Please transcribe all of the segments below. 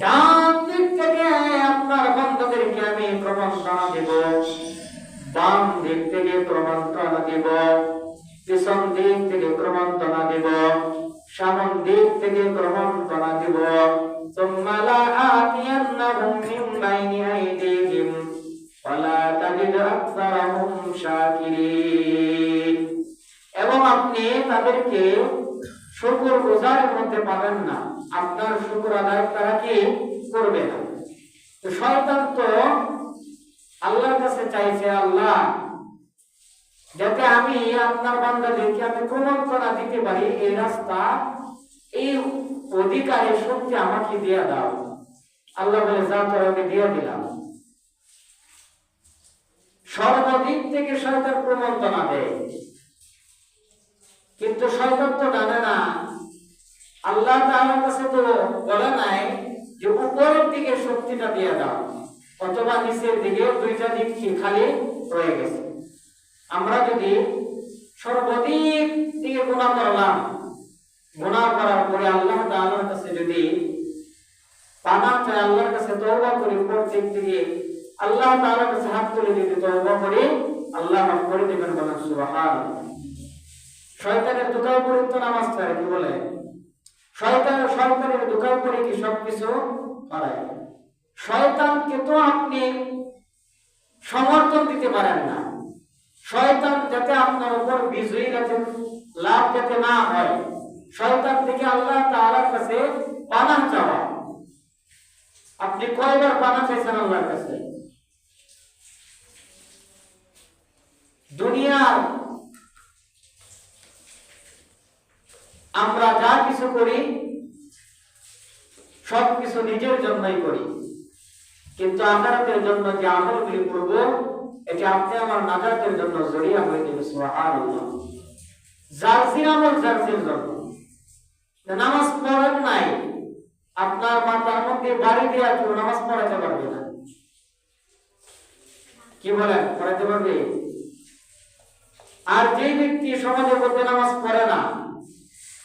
ডান দিক থেকে আপনার বন্ধুদেরকে আমি প্রবঞ্চনা দেব। বাম দিক থেকে প্রবঞ্চনা দেব। পিছন দিক থেকে প্রবঞ্চনা দেব। সামন দিক থেকে প্রবঞ্চনা দেব। তারা কি করবে না। তো শয়তান তো আল্লাহর কাছে চাইছে, আল্লাহ, যাতে আমি আপনার বান্দাদেরকে আমি প্রবঞ্চনা দিতে পারি, এই রাস্তা, এই অধিকারের শক্তি আমাকে দিয়ে দাও। আল্লাহ বলে, যা তোর আমি দিয়ে দিলাম। সর্বদিক থেকে শয়তান প্রবঞ্চনা দেয়। কিন্তু শয়তান তো জানে না। আল্লাহ তাআলার কাছে তো বলে নাই যে উপরের দিকে শক্তিটা দিয়ে দাও, অথবা নিচের দিকে দুইটা দিক খালি রয়ে গেছে। আমরা যদি সর্বদিক দিকে গুণা করলাম, গুণা করার পরে আল্লাহ তাআলার কাছে যদি পানা আল্লাহর কাছে তওবা করি প্রত্যেক দিকে আল্লাহ তাআলার কাছে হাত তুলে যদি তওবা করি, আল্লাহ মাফ করে দেবেন বলেন সুবহানাল্লাহ। শয়তানের দোকায় পড়ে তো নামাজ কি বলে? শয়তান শয়তানের দোকায় পড়ে কি সবকিছু করায়? শয়তানকে তো আপনি সমর্থন দিতে পারেন না। শয়তান যাতে আপনার উপর বিজয়ী যাতে লাভ যাতে না হয়, শয়তান থেকে আল্লাহ তাআলার কাছে পানাহ চাওয়া। আপনি কয়বার পানাহ চাইছেন আল্লাহর কাছে? দুনিয়ার আমরা যা কিছু করি, সব কিছু নিজের জন্যই করি। কিন্তু আখারাতের জন্য যে আমলগুলি করব, এটি আপনি আমার নাজাতের জন্য জড়িয়া হয়ে দেবে জার্সির আমল জার্সির জন্য। নামাজ পড়েন নাই, আপনার মধ্যে বাড়ি দেওয়া কেউ নামাজ পড়াতে পারবে না। কি বলেন, পড়াতে পারবে? আর যে ব্যক্তি সমাজের মধ্যে নামাজ পড়ে না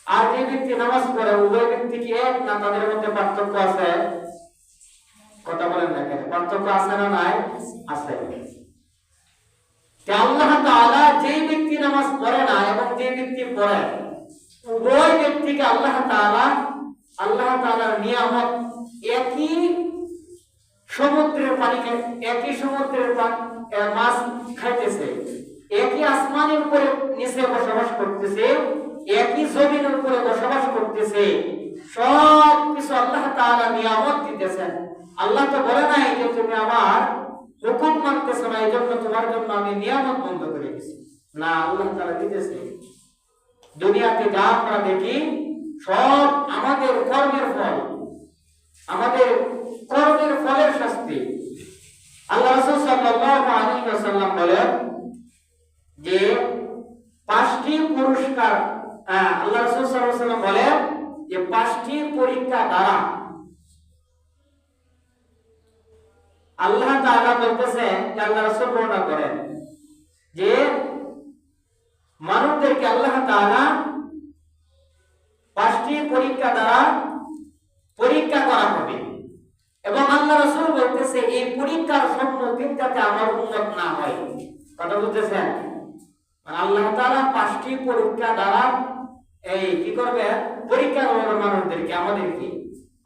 আর যে ব্যক্তি নামাজ পড়ে, উভয় ব্যক্তি কি এক না তাদের মধ্যে পার্থক্য আছে? কথা বলেন না কেন? পার্থক্য আছে না নাই? আছে। আল্লাহ তাআলা যে ব্যক্তি নামাজ পড়ে না এবং যে ব্যক্তি পড়ে, উভয় ব্যক্তিকে আল্লাহ আল্লাহ নিয়ামত একই সমুদ্রের পানি একই সমুদ্রের মাছ খাইতেছে, একই আসমানের উপরে নিচে বসবাস করতেছে একই জমিনের উপরে বসবাস করতেছে, সব কিছু আল্লাহ তাআলা নিয়ামত দিতেছেন। আল্লাহ তো বলে নাই যে তুমি আমার হুকুম মানতেছো না এই জন্য তোমার জন্য আমি নিয়ামত বন্ধ করে দিয়েছি না, আল্লাহ তাআলা দিতেছে। দুনিয়াতে যা আমরা দেখি, সব আমাদের কর্মের ফল। আমাদের কর্মের ফলের শাস্তি। আল্লাহ রাসূল সাল্লাল্লাহু আলাইহি ওয়াসাল্লাম বলেন যে, পাঁচটি পুরস্কার আল্লাহ রাসূল ওয়াসাল্লাম বলেন যে পাঁচটি পরীক্ষা দ্বারা আল্লাহ তাআলা বলতেছেন যে আল্লাহ রাসূল বর্ণনা করেন যে মানুষদেরকে আল্লাহ তাআলা পাঁচটি পরীক্ষা দ্বারা পরীক্ষা করা হবে। এবং আল্লাহ রাসূল বলতেছে, এই পরীক্ষার সম্মুখীন যাতে আমার উন্নত না হয়। কথা বুঝতেছেন আল্লাহ তাআলা পাঁচটি পরীক্ষা দ্বারা এই কি করবে? পরীক্ষা করবে মানুষদেরকে, আমাদেরকে।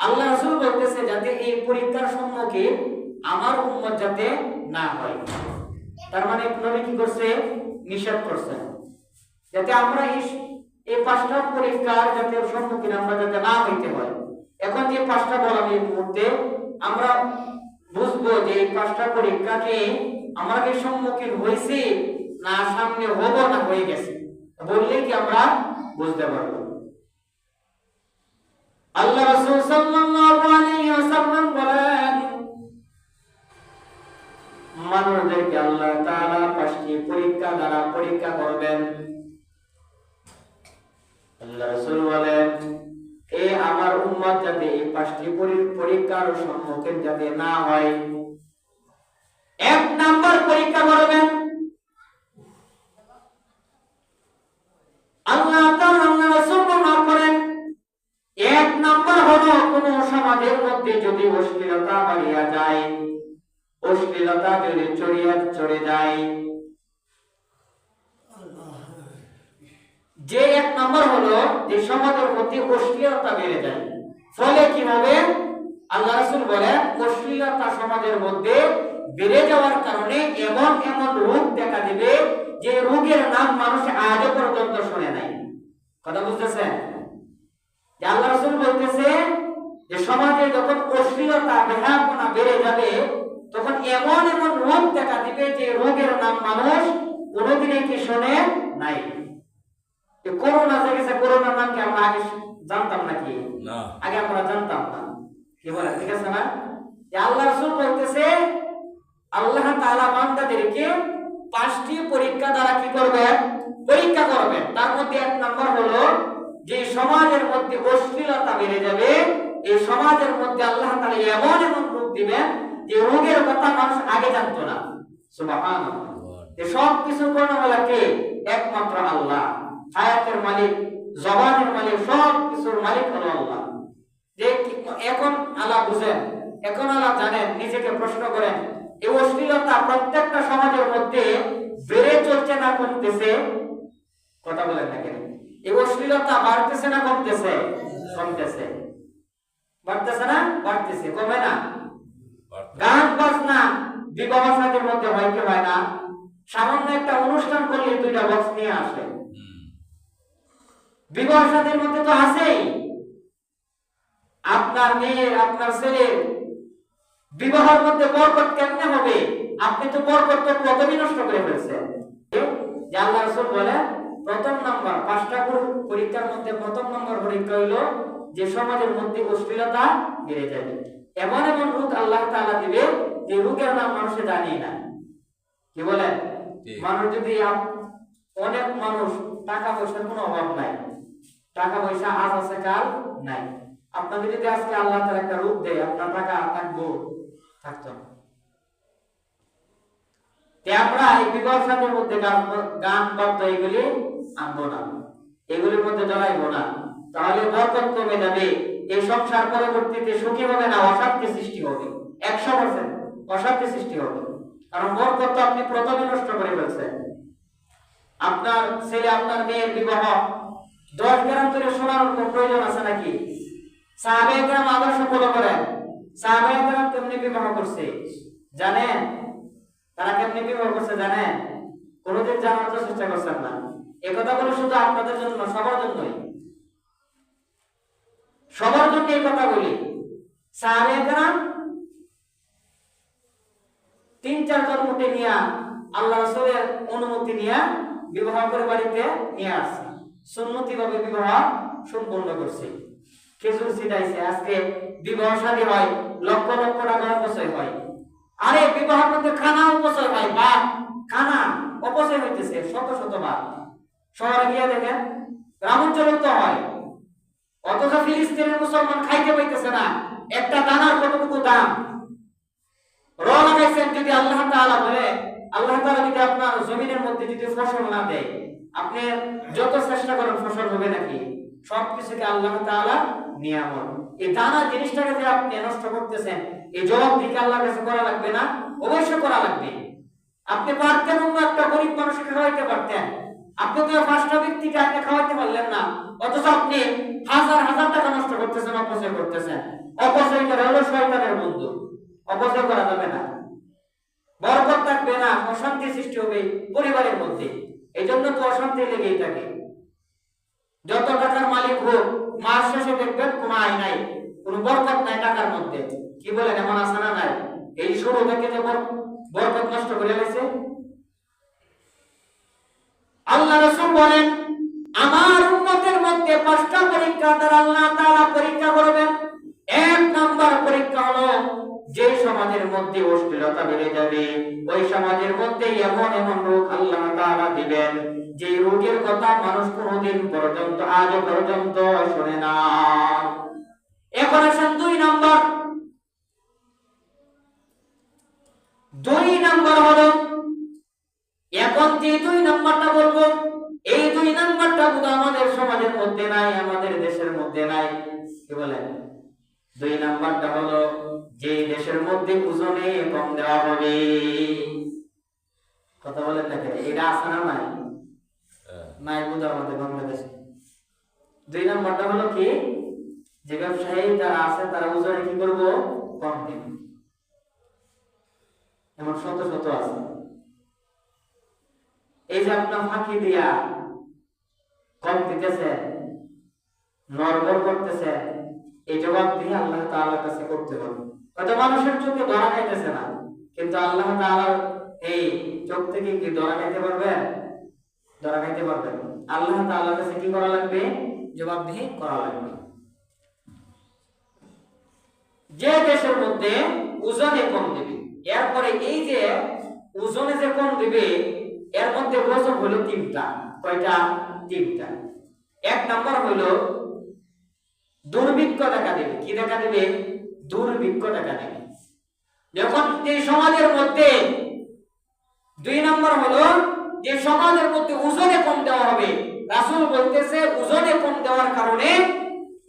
আল্লাহ রাসূল বলতেছে যাতে এই পরীক্ষার সম্মুখীন আমার উম্মত যাতে না হয়। তার মানে নবী কি করছে? নিষেধ করছে। যাতে আমরা এই পাঁচটা পরীক্ষার যাতে সম্মুখীন আমরা যাতে না হইতে হয়। এখন যে পাঁচটা বললাম এই মুহূর্তে আমরা বুঝব যে এই পাঁচটা পরীক্ষাকে আমরা কি সম্মুখীন হয়েছি না, সামনে হব না হয়ে গেছে। বললেই কি আমরা বুঝতে পারব? আল্লাহ রাসূল সাল্লাল্লাহু আলাইহি ওয়াসাল্লাম বলেন, মানুষদেরকে আল্লাহ তাআলা পাঁচটি পরীক্ষা দ্বারা পরীক্ষা করবেন। আল্লাহ রাসূল বলেন, এ আমার উম্মত যাতে এই পাঁচটি পরি- পরীক্ষার সম্মুখীন যাতে না হয়। এক নাম্বার পরীক্ষা করবেন। আল্লাহ করেন, এক নাম্বার হলো কোন সমাজের মধ্যে যদি অশ্লীলতা বাড়িয়া যায়, অশ্লীলতা যদি চড়িয়া চড়ে যায়, যে এক নম্বর হলো যে সমাজের মধ্যে অশ্লীলতা বেড়ে যায়। ফলে কি হবে? আল্লাহ রাসূল বলেন, অশ্লীলতা সমাজের মধ্যে বেড়ে যাওয়ার কারণে এমন এমন রোগ দেখা দিবে যে রোগের নাম মানুষ আজও পর্যন্ত শুনে নাই। কথা বুঝতেছেন? যে আল্লাহ রাসূল বলতেছে যে সমাজে যখন অশ্লীলতা বেহাপনা বেড়ে যাবে তখন এমন এমন রোগ দেখা দিবে যে রোগের নাম মানুষ কোনোদিনই কি শোনে নাই। যে করোনা যে গেছে করোনার নাম কি আমরা আগে জানতাম নাকি? আগে আমরা জানতাম না। কি বলে ঠিক আছে না? আল্লাহ রাসূল বলতেছে আল্লাহ তাআলা বান্দাদেরকে পাঁচটি পরীক্ষা দ্বারা কি করবেন পরীক্ষা করবেন তার মধ্যে এক নম্বর হলো যে সমাজের মধ্যে অশ্লীলতা বেড়ে যাবে। এই সমাজের মধ্যে আল্লাহ তাআলা এমন এমন রূপ দিবেন যে রোগের কথা মানুষ আগে জানতো না। সুবহানাল্লাহ। সব কিছু করণওয়ালা কে? একমাত্র আল্লাহ। হায়াতের মালিক, জবানের মালিক সব কিছুর মালিক হলো আল্লাহ। যে এখন আল্লাহ বুঝেন, এখন আল্লাহ জানেন, নিজেকে প্রশ্ন করেন এই অশ্লীলতা প্রত্যেকটা সমাজের মধ্যে বেড়ে চলছে না কমতেছে? কথা বলেন না কেন? এই অশ্লীলতা বাড়তেছে না কমতেছে? কমতেছে। বাড়তেছে না? বাড়তেছে। কমে না? গান বাজনা বিবাহ সাথীর মধ্যে হয় কি হয় না? সামান্য একটা অনুষ্ঠান করলে দুইটা বক্স নিয়ে আসে। বিবাহ সাথীর মধ্যে তো আছেই। আপনার মেয়ের আপনার ছেলের বিবাহের মধ্যে বরকত কেমনে হবে? আপনি তো বরকত তো প্রথমই নষ্ট করে ফেলছেন। যে আল্লাহ রাসূল বলেন প্রথম নাম্বার পাঁচটা পর- পরীক্ষার মধ্যে প্রথম নম্বর পরীক্ষা হইল যে সমাজের মধ্যে অশ্লীলতা বেড়ে যাবে। এমন এমন রোগ আল্লাহ তাআলা দিবে যে রোগের নাম মানুষে জানি না। কি বলেন? মানুষ যদি অনেক মানুষ টাকা পয়সার কোনো অভাব নাই। টাকা পয়সা আজ আছে কাল নাই। আপনাকে যদি আজকে আল্লাহ তার একটা রূপ দেয় আপনার টাকা থাকব। থাকতো। আমরা এই মধ্যে গান বাদ্য এগুলি আনব না। এগুলির মধ্যে জড়াইবো না। তাহলে বরকত কমে যাবে, এই সংসার পরবর্তীতে সুখী হবে না, অশান্তি সৃষ্টি হবে। একশো পার্সেন্ট অশান্তি সৃষ্টি হবে। কারণ বরকত তো আপনি প্রথমে নষ্ট করে ফেলছেন। আপনার ছেলে, আপনার মেয়ের বিবাহ, দশ গ্রাম করে সোনার প্রয়োজন আছে নাকি? গ্রাম আদর্শ ফলো করেন সাহাবে গ্রাম কেমনি বিবাহ করছে? জানেন? তারা কেমনি বিবাহ করছে জানেন? কোনোদিন জানার চেষ্টা করছেন না। এ কথাগুলো শুধু আপনাদের জন্য, সবার জন্যই। সবার জন্য এই কথা বলি সাহাবে গ্রাম তিন, চারজন উঠে নিয়ে আল্লাহ রসুলের অনুমতি নিয়ে বিবাহ করে বাড়িতে নিয়ে আসছে। সুন্নতি ভাবে বিবাহ সম্পূর্ণ করছে। খেজুর ছিটাইছে। আজকে বিবাহ শাদী হয়। লক্ষ লক্ষ টাকা অপচয় হয়। আরে বিবাহের মধ্যে খানা অপচয় হয়, বা খানা অপচয় হইতেছে শত শত বার। শহরে গিয়ে দেখেন গ্রামাঞ্চলে তো হয়। অথচ ফিলিস্তিনের মুসলমান খাইতে পাইতেছে না। একটা দানার কতটুকু দাম? র লাগাইছেন যদি আল্লাহ তাআলা বলে, আল্লাহ তাআলা যদি আপনার জমিনের মধ্যে যদি ফসল না দেয়, আপনি যত চেষ্টা করেন ফসল হবে নাকি? সবকিছুকে আল্লাহ তাআলা নিয়ামত। এই দানা জিনিসটাকে যে আপনি নষ্ট করতেছেন, এই জবাব দিকে আল্লাহর কাছে করা লাগবে না? অবশ্যই করা লাগবে। আপনি পারতেন অন্য একটা গরিব মানুষকে খাওয়াইতে পারতেন। আপনি তো পাঁচটা ব্যক্তিকে আপনি খাওয়াইতে পারলেন না। অথচ আপনি হাজার হাজার টাকা নষ্ট করতেছেন, অপচয় করতেছেন। অপচয় করে হলো শয়তানের বন্ধু। অপচয় করা যাবে না। বরকত থাকবে না, অশান্তি সৃষ্টি হবে পরিবারের মধ্যে। এই জন্য তো অশান্তি লেগেই থাকে। যত টাকার মালিক হোক, মাস শেষে দেখবেন কোনো আয় নাই, কোনো বরকত নাই টাকার মধ্যে। কি বলেন, এমন আছে না নাই? এই শুরু থেকে যে বরকত নষ্ট করে গেছে আল্লাহ রাসূল বলেন, আমার উম্মতের মধ্যে পাঁচটা পরীক্ষা দ্বারা আল্লাহ তারা পরীক্ষা করবেন। এক নাম্বার পরীক্ষা হলো, যে সমাজের মধ্যে অশ্লীলতা বেড়ে যাবে, ওই সমাজের মধ্যে এমন এমন রোগ আল্লাহ তাআলা দিবেন যে রোগের কথা মানুষ কোনোদিন পর্যন্ত আজ পর্যন্ত শোনে না। এখন আসেন দুই নম্বর। দুই নম্বর হলো, এখন যে দুই নম্বরটা বলব, এই দুই নম্বরটা শুধু আমাদের সমাজের মধ্যে নাই, আমাদের দেশের মধ্যে নাই। কি বলেন? দুই নাম্বারটা হলো, যে দেশের মধ্যে ওজনে কম দেওয়া হবে। কথা বলেন না এটা আছে না নাই? নাই বুঝো আমাদের বাংলাদেশে। দুই নাম্বারটা হলো কি? যে ব্যবসায়ী যারা আছে, তারা ওজনে কি করব? কম দিবে এমন শত শত আছে। এই যে আপনার ফাঁকি দিয়া কম দিতেছে নরবর করতেছে এই জবাব দিয়ে আল্লাহ তাআলার কাছে করতে হবে। হয়তো মানুষের চোখে ধরা খাইতেছে না, কিন্তু আল্লাহ তাআলার এই চোখ থেকে কি ধরা খাইতে পারবে? ধরা খাইতে পারবে আল্লাহ তাআলার কাছে কি করা লাগবে? জবাবদিহি করা লাগবে। যে দেশের মধ্যে ওজনে কম দিবে, এরপরে এই যে ওজনে যে কম দিবে, এর মধ্যে ওজন হলো তিনটা। কয়টা? তিনটা। এক নাম্বার হলো দুর্ভিক্ষ দেখা দেবে। কি দেখা দেবে? দুর্ভিক্ষ দেখা দেবে। যখন এই সমাজের মধ্যে দুই নম্বর হলো যে সমাজের মধ্যে ওজনে কম দেওয়া হবে, রাসূল বলতেছে, ওজনে কম দেওয়ার কারণে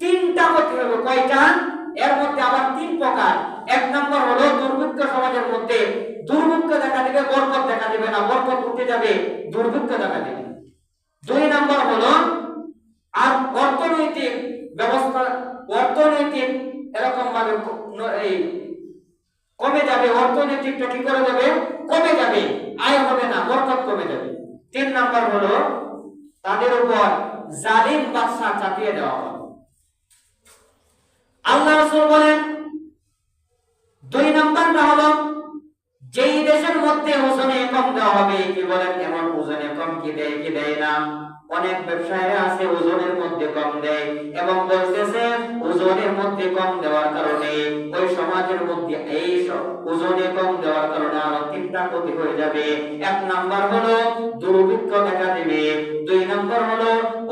তিনটা ক্ষতি হবে। কয়টা? এর মধ্যে আবার তিন প্রকার। এক নম্বর হলো দুর্ভিক্ষ সমাজের মধ্যে। দুর্ভিক্ষ দেখা দেবে, বরকত দেখা দেবে না। বরকত উঠে যাবে, দুর্ভিক্ষ দেখা দেবে। দুই নম্বর হলো, আর অর্থনৈতিক ব্যবস্থা, অর্থনৈতিক এরকম ভাবে এই কমে যাবে অর্থনৈতিকটা কি করে যাবে? কমে যাবে, আয় হবে না, বরকত কমে যাবে। তিন নাম্বার হলো, তাদের উপর জালিম বাদশা চাপিয়ে দেওয়া হবে। আল্লাহ রাসূল বলেন, দুই নাম্বারটা হলো, যেই দেশের মধ্যে ওজনে কম দেওয়া হবে, কি বলেন? কি দেয় কি দেয় না? অনেক ব্যবসায়ীরা আছে, ওজনের মধ্যে কম দেয় এবং বলতেছে ওজনের মধ্যে কম দেওয়ার কারণে ওই সমাজের মধ্যে এই ওজনে কম দেওয়ার কারণে আরও তিনটা ক্ষতি হয়ে যাবে। এক নাম্বার হলো দুর্ভিক্ষ দেখা দেবে। দুই নাম্বার হলো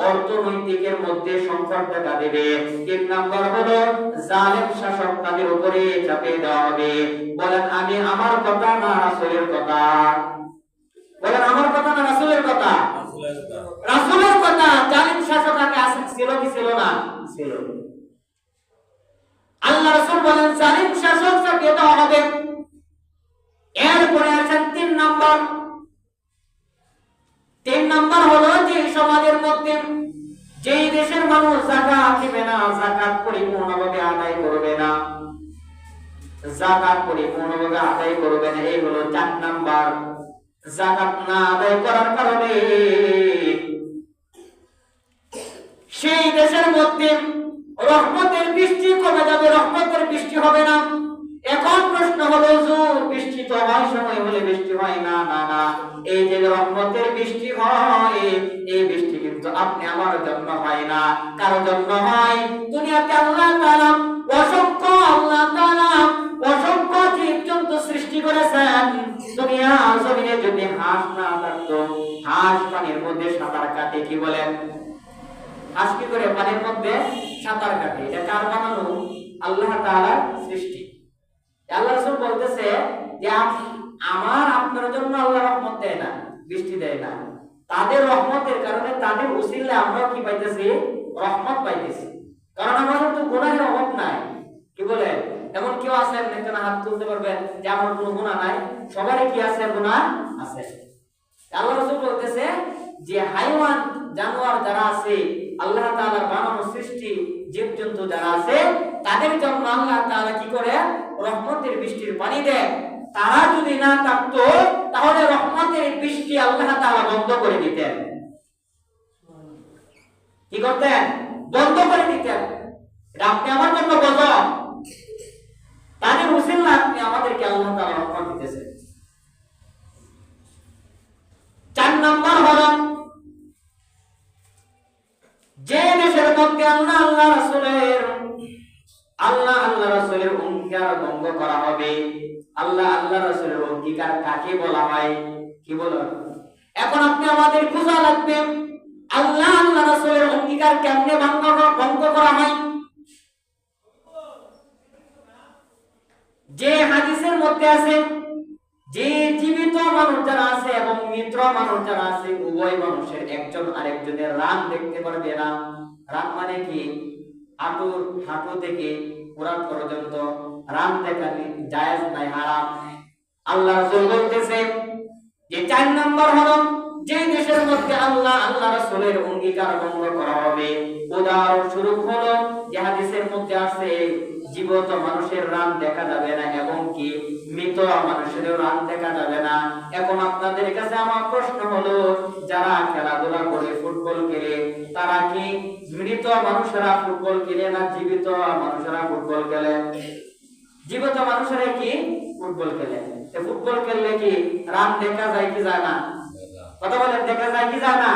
অর্থনৈতিকের মধ্যে সংকট দেখা দেবে। তিন নাম্বার হলো জালেম শাসক তাদের উপরে চাপিয়ে দেওয়া হবে। বলেন, আমি আমার কথা না রাসূলের কথা? বলেন আমার কথা না রাসূলের কথা? রাসূলের কথা। জালিম শাসক আগে আসে ছিল কি ছিল না? ছিল। আল্লাহ রাসূল বলেন জালিম শাসক চাপিয়ে দেওয়া হবে এরপরে আছেন তিন নাম্বার। তিন নাম্বার হলো যে সমাজের মধ্যে যেই দেশের মানুষ জাকাত দিবে না জাকাত পরিপূর্ণভাবে আদায় করবে না। জাকাত পরিপূর্ণভাবে আদায় করবে না এই হলো চার নাম্বার। জাকাত না আদায় করার কারণে সেই দেশের মধ্যে রহমতের বৃষ্টি কমে যাবে, রহমতের বৃষ্টি হবে না। এখন প্রশ্ন হলো, হুজুর, বৃষ্টি তো হয় সময় হলে বৃষ্টি হয়? না না না। এই যে রহমতের বৃষ্টি হয়, এই বৃষ্টি কিন্তু আপনি আমার জন্য হয় না, কারও জন্য হয়। দুনিয়াতে আল্লাহ হাঁস পানির মধ্যে সাঁতার কাটে, কি বলেন হাঁস কি করে? পানির মধ্যে সাঁতার কাটে। এটা কার বানানো? আল্লাহ তাআলার সৃষ্টি। আল্লাহ রাসূল বলতেছে যে আমার, আপনার জন্য আল্লাহ রহমত দেয় না, বৃষ্টি দেয় না। তাদের রহমতের কারণে তাদের উসিলে আমরা কি পাইতেছি? রহমত পাইতেছি। কারণ আমাদের তো গুনাহের অভাব নাই, কি বলে? এমন কেউ আছে একজন হাত তুলতে পারবেন যে আমার কোনো গুনাহ নাই, সবারই কি আছে? গুনাহ আছে। আল্লাহ বলতেছে যে হাইওয়ান, জানোয়ার যারা আছে, আল্লাহ বানানো সৃষ্টি জীবজন্তু যারা আছে, তাদের আল্লাহ কি করে? বৃষ্টির পানি দেয় তারা যদি না থাকতো, তাহলে বৃষ্টি আল্লাহ করে দিতেন। কি করতেন? করে আপনি আমার আমাদেরকে আল্লাহ তাআলা রহমত দিতেছেন চার নম্বর হলো যে দেশের মধ্যে আল্লাহ আল্লাহ রাসূলের, আল্লাহ আল্লাহ রাসূলের অঙ্গীকার ভঙ্গ করা হবে, আল্লাহ আল্লাহ রসুলের অঙ্গীকার কাকে বলা হয়? কি বলো? এখন আপনি আমাদের খোঁজা লাগবে, আল্লাহ আল্লাহ রসুলের অঙ্গীকার কেমনে ভঙ্গ ভঙ্গ করা হয়? যে হাদিসের মধ্যে আছে যে জীবিত মানুষ যারা আছে এবং মৃত মানুষ যারা আছে, উভয় মানুষের একজন আরেকজনের রান দেখতে পারবে না। রান মানে কি? হাঁটুর হাঁটু থেকে পুরাত পর্যন্ত রান দেখা জায়েজ নাই, হারাম। আল্লাহ রাসূল বলতেছে যে চার নম্বর হলো, যে দেশের মধ্যে আল্লাহ আল্লাহ রাসূলের অঙ্গীকার ভঙ্গ করা হবে। উদাহরণ স্বরূপ হলো যে হাদিসের মধ্যে আছে জীবিত মানুষের রান দেখা যাবে না, এবং কি মৃত মানুষের রান দেখা যাবে না। এখন আপনাদের কাছে আমার প্রশ্ন হলো, যারা খেলাধুলা করে ফুটবল খেলে, তারা কি মৃত মানুষেরা ফুটবল খেলে না জীবিত মানুষেরা ফুটবল খেলে? জীবিত মানুষেরা কি ফুটবল খেলে? ফুটবল খেললে কি রান দেখা যায় কি যায় না? কথা বলেন, দেখা যায় কি যায় না?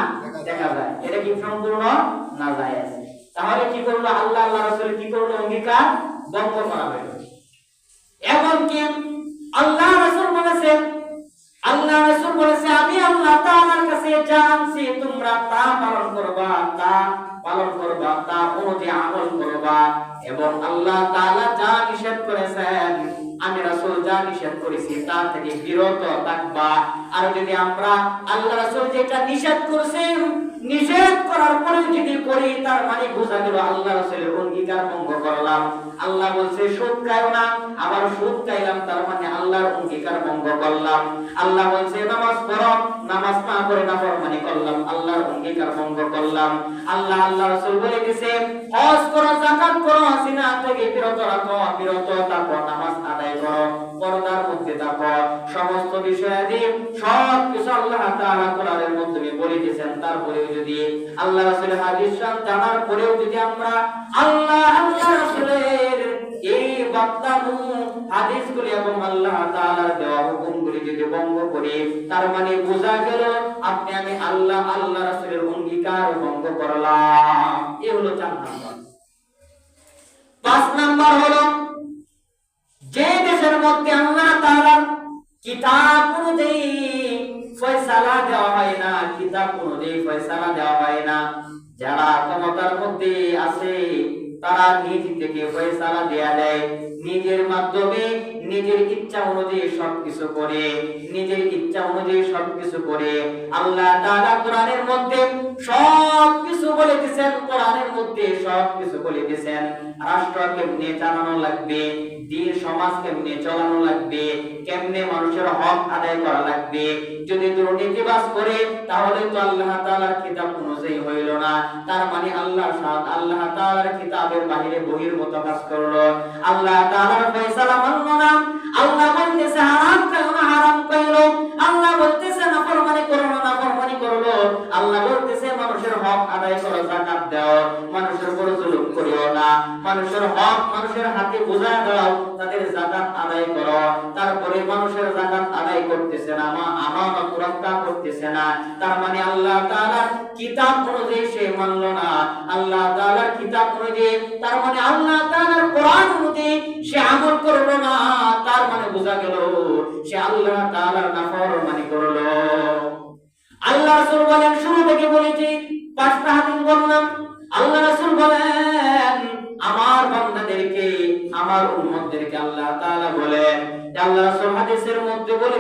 দেখা যায়। এটা কি সম্পূর্ণ না যায় তাহলে কি করল? আল্লাহ আল্লাহ রাসূল কি করল? অঙ্গীকার ভঙ্গ করা হলো এমনকি আল্লাহ রাসূল বলেছেন, আল্লাহ রাসূল বলেছে, আমি আল্লাহ তাআলার কাছে যা আনছি তোমরা তা পালন করবা, তা পালন করবা, তা অনুযায়ী আমল করবা এবং আল্লাহ তাআলা যা নিষেধ করেছেন আমি রাসূল যা নিষেধ করেছি, তা থেকে বিরত থাকবা। আর যদি আমরা আল্লাহ রাসূল যেটা নিষেধ করেছেন নিষেধ করার পরে যদি করি, তার মানে বোঝা গেল আল্লাহ রাসূলের অঙ্গীকার ভঙ্গ করলাম। আল্লাহ বলছে, সুদ না, আবার সুদ তার মানে আল্লাহর অঙ্গীকার ভঙ্গ করলাম। আল্লাহ বলছে, নামাজ পড়ো, নামাজ না না মানে করলাম, আল্লাহর অঙ্গীকার ভঙ্গ করলাম। আল্লাহ আল্লাহ রাসূল বলে দিয়েছে, হজ করো, যাকাত করো সিনা থেকে বিরত রাখো, বিরত থাকো, নামাজ আদায় সমস্ত বিষয়াদি সব কিছু আল্লাহ কোরআনের মাধ্যমে বলে তারপরেও যদি আল্লাহ রাসূলের হাদিস জানার পরেও যদি আমরা আল্লাহ আল্লাহ রাসূলের এই বাক্যানু হাদিসগুলি এবং আল্লাহ তাআলার দেওয়া হুকুমগুলি যদি ভঙ্গ করি, তার মানে বোঝা গেল আপনি আমি আল্লাহ আল্লাহ রাসূলের অঙ্গীকার ভঙ্গ করলাম। এই হলো চার নাম্বার। পাঁচ নাম্বার হলো যে দেশের মধ্যে আল্লাহ তাআলার কিতাব অনুযায়ী ফয়সালা দেওয়া হয় না, কিতাব অনুযায়ী ফয়সালা দেওয়া হয় না। যারা ক্ষমতার মধ্যে আছে, তারা নিজ থেকে ফয়সালা দেয়া দেয়। নিজের মাধ্যমে নিজের ইচ্ছা অনুযায়ী সবকিছু করে, নিজের ইচ্ছা অনুযায়ী সবকিছু করে। আল্লাহ তাআলা কোরআনের মধ্যে সবকিছু বলে দিয়েছেন কোরআনের মধ্যে সবকিছু বলে দিয়েছেন রাষ্ট্র কেমনে চালানো লাগবে, দিন, সমাজ কেমনে চালানো লাগবে, কেমনে মানুষের হক আদায় করা লাগবে। যদি দুর্নীতিবাজ করে, তাহলে তো আল্লাহ তাআলার কিতাব অনুযায়ী হইল না। তার মানে আল্লাহ সাদ আল্লাহ তাআলার কিতাবের বাহিরে বহির্ভূত কাজ করল। আল্লাহ তাআলার ফয়সালা মানল না। আল্লাহ বলতেছে, হারাম খাইও না, হারাম খাইলো আল্লাহ বলতেছে না ফরমানি করো না না ফরমানি করল আল্লাহ বলতেছে মানুষের হক আদায় করো যাকাত দাও, মানুষের উপর জুলুম করিও না। মানুষের হক মানুষের হাতে বোঝা দাও, তাদের যাকাত আদায় করো। তারপরে মানুষের যাকাত আদায় করতেছে না, মা আমানত রক্ষা করতেছে না। তার মানে আল্লাহ তাআলার কিতাব অনুযায়ী সে মানলো না। আল্লাহ তাআলার কিতাব অনুযায়ী, তার মানে আল্লাহ তাআলার কোরআন অনুযায়ী সে আমল করল না, তার মানে বোঝা গেল, সে আল্লাহ তাআলার নাফরমানি করল। আল্লাহ রাসূল বলেন, শুরু থেকে বলেছি পাঁচটা হাদিস বললাম আল্লাহ রাসূল বলেন, আমার বান্দাদেরকে, আমার উম্মতদেরকে আল্লাহ তাআলা বলেন আল্লাহ রাসূল হাদিসের মধ্যে বলে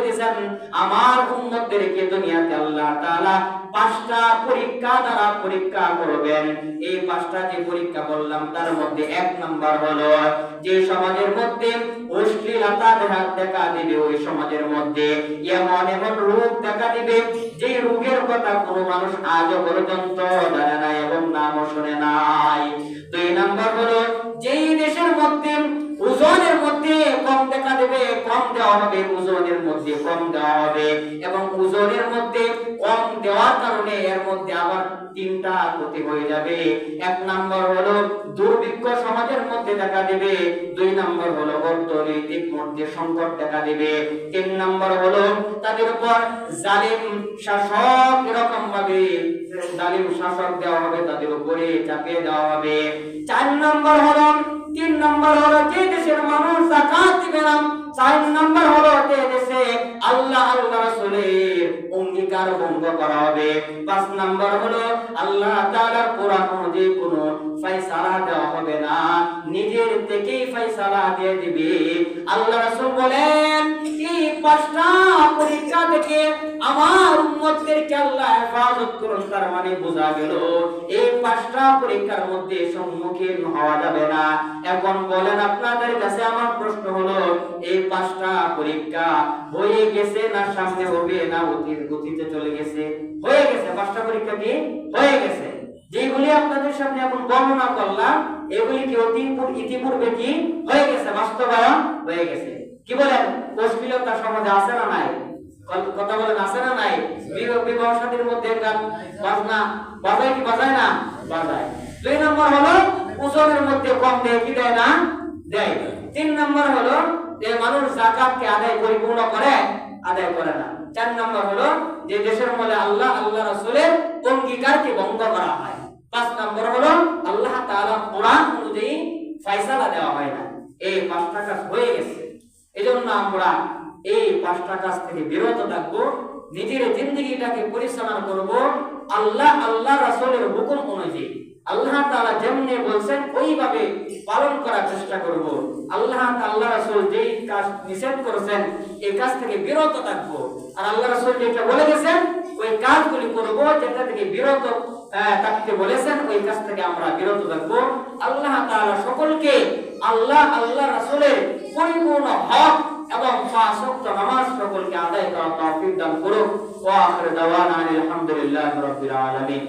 আমার উম্মতদেরকে দুনিয়াতে আল্লাহ তাআলা পাঁচটা পরীক্ষা দ্বারা পরীক্ষা করবেন। এই পাঁচটা যে পরীক্ষা বললাম তার মধ্যে এক নাম্বার হলো, যে সমাজের মধ্যে অশ্লীলতা দেখা দিবে, ওই সমাজের মধ্যে এমন এমন রোগ দেখা দিবে যে রোগের কথা কোন মানুষ আজও পর্যন্ত জানে না এবং নামও শুনে নাই। দুই নাম্বার হলো, যেই দেশের মধ্যে ওজনের মধ্যে কম দেখা দেবে, কম দেওয়া হবে, ওজনের মধ্যে কম দেওয়া হবে। এবং ওজনের মধ্যে কম দেওয়ার কারণে এর মধ্যে আবার তিনটা ক্ষতি হয়ে যাবে। এক নাম্বার হলো দুর্ভিক্ষ সমাজের মধ্যে দেখা দিবে, দুই নাম্বার হলো অর্থনৈতিক মধ্যে সংকট দেখা দিবে, তিন নাম্বার হলো তাদের উপর জালিম শাসক এরকম ভাবে জালিম শাসক দেওয়া হবে, তাদের উপরে চাপিয়ে দেওয়া হবে। চার নাম্বার হলো তিন নম্বর হলো যে দেশের মানুষ জাকাত দিবে না চার নম্বর হলো যে দেশে আল্লাহ আল্লাহ রাসূলের অঙ্গীকার ভঙ্গ করা হবে। পাঁচ নম্বর হলো আল্লাহ তাআলার কোরআন অনুযায়ী কোনো ফয়সালা দেওয়া হবে না। নিজের থেকেই ফয়সালা দিয়ে দিবে। আল্লাহ রাসূল বলেন, এই পরীক্ষা থেকে আমার আল্লাহ হেফাজত করুন, তার মানে বোঝা গেল, এই পরীক্ষার মধ্যে সম্মুখীন হওয়া যাবে না। এখন বলেন, আপনাদের কাছে আমার প্রশ্ন হলো, এই পাঁচটা পরীক্ষা হয়ে গেছে না সামনে হবে না অতীত গতিতে চলে গেছে? হয়ে গেছে, পাঁচটা পরীক্ষা কি? হয়ে গেছে। যেগুলি আপনাদের সামনে এখন বর্ণনা করলাম, এগুলি কি ইতিপূর্বে কি হয়ে গেছে? বাস্তবায়ন হয়ে গেছে। কি বলেন? অশ্লীলতা সমাজে আছে না নাই? কথা বলেন, আছে না নাই? বিবাহ শাদীর মধ্যে গান বাজনা বাজায় কি বাজায় না? বাজায়। দুই নম্বর হলো ওজনের মধ্যে কম দেয় কি দেয় না? দেয়। তিন নম্বর হলো, যে মানুষ জাকাতকে আদায় পরিপূর্ণ করে, আদায় করে না। চার নম্বর হলো, যে দেশের মধ্যে আল্লাহ আল্লাহ রাসূলের অঙ্গীকারকে ভঙ্গ করা হয়। পাঁচ নম্বর হলো আল্লাহ তাআলা কোরআন অনুযায়ী ফয়সালা দেওয়া হয় না। এই পাঁচটা কাজ হয়ে গেছে। এজন্য আমরা এই পাঁচটা কাজ থেকে বিরত থাকব, নিজের জিন্দগিটাকে পরিচালনা করব, আল্লাহ আল্লাহ রাসূলের হুকুম অনুযায়ী। আল্লাহ তাআলা যেমনি বলছেন, ওইভাবে পালন করার চেষ্টা করব। আল্লাহ আল্লাহ রাসূল যেই কাজ নিষেধ করেছেন, এই কাজ থেকে বিরত থাকব। আর আল্লাহ রাসূল যেটা বলে গেছেন, ওই কাজগুলি করব যেটা থেকে বিরত থাকতে বলেছেন, ওই কাজ থেকে আমরা বিরত থাকব। আল্লাহ তাআলা সকলকে আল্লাহ আল্লাহ রাসূলের পরিপূর্ণ হক এবং ওয়াক্ত নামাজ সকলকে আদায় করা তৌফিক দান করুন ওয়া আখির দাওয়ানা আলহামদুলিল্লাহি রাব্বিল আলামিন।